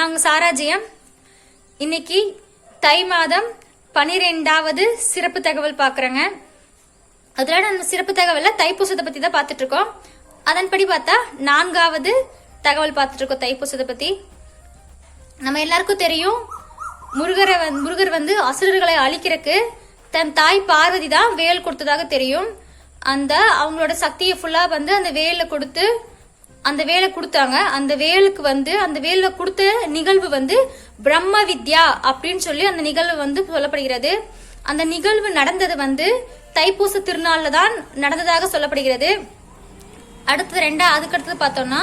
நாங்கள் சாராஜியம் இன்னைக்கு தை மாதம் பனிரெண்டாவது சிறப்பு தகவல் பார்க்குறேங்க அதில் நம்ம சிறப்பு தகவலில் தைப்பூசத்தை பற்றி தான் பார்த்துட்ருக்கோம் அதன்படி பார்த்தா நான்காவது தகவல் பார்த்துட்டு இருக்கோம் தைப்பூசத்தை பற்றி நம்ம எல்லாருக்கும் தெரியும் முருகரை வந் முருகர் வந்து அசுரர்களை அழிக்கிறக்கு தன் தாய் பார்வதி தான் வேல் கொடுத்ததாக தெரியும். அந்த அவங்களோட சக்தியை ஃபுல்லாக வந்து அந்த வேலில் கொடுத்து அந்த வேலை கொடுத்தாங்க. அந்த வேலுக்கு வந்து அந்த வேலில் கொடுத்த நிகழ்வு வந்து பிரம்ம வித்யா அப்படின்னு சொல்லி அந்த நிகழ்வு வந்து சொல்லப்படுகிறது. அந்த நிகழ்வு நடந்தது வந்து தைப்பூச திருநாளில் தான் நடந்ததாக சொல்லப்படுகிறது. அடுத்தது ரெண்டா அதுக்கடுத்தது பார்த்தோம்னா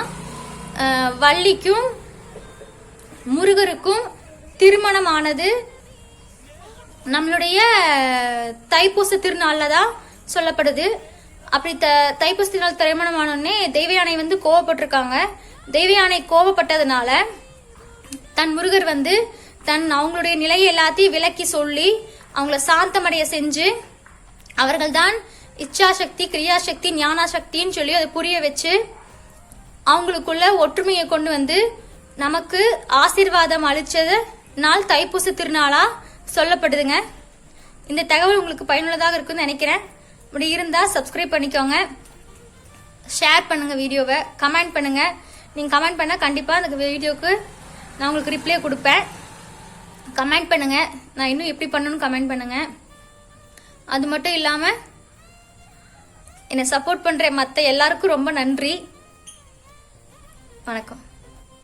வள்ளிக்கும் முருகருக்கும் திருமணமானது நம்மளுடைய தைப்பூச திருநாளில் தான் சொல்லப்படுது. அப்படி த தைப்பூச திருநாள் திருமணமானோடனே தெய்வயானை வந்து கோவப்பட்டிருக்காங்க. தெய்வயானை கோவப்பட்டதுனால தன் முருகர் வந்து தன் அவங்களுடைய நிலையை எல்லாத்தையும் விலக்கி சொல்லி அவங்கள சாந்தமடைய செஞ்சு அவர்கள்தான் இச்சாசக்தி கிரியாசக்தி ஞானாசக்தின்னு சொல்லி அதை புரிய வச்சு அவங்களுக்குள்ள ஒற்றுமையை கொண்டு வந்து நமக்கு ஆசீர்வாதம் அளிச்சது நாள் தைப்பூச திருநாளா சொல்லப்படுதுங்க. இந்த தகவல் உங்களுக்கு பயனுள்ளதாக இருக்குன்னு நினைக்கிறேன். இப்படி இருந்தால் சப்ஸ்கிரைப் பண்ணிக்கோங்க. ஷேர் பண்ணுங்க வீடியோவை. கமெண்ட் பண்ணுங்க. நீங்கள் கமெண்ட் பண்ணால் கண்டிப்பாக அந்த வீடியோக்கு நான் உங்களுக்கு ரிப்ளை கொடுப்பேன். கமெண்ட் பண்ணுங்க. நான் இன்னும் எப்படி பண்ணணும்னு கமெண்ட் பண்ணுங்க. அது மட்டும் இல்லாமல் என்னை சப்போர்ட் பண்ணுற மற்ற எல்லாருக்கும் ரொம்ப நன்றி. வணக்கம்.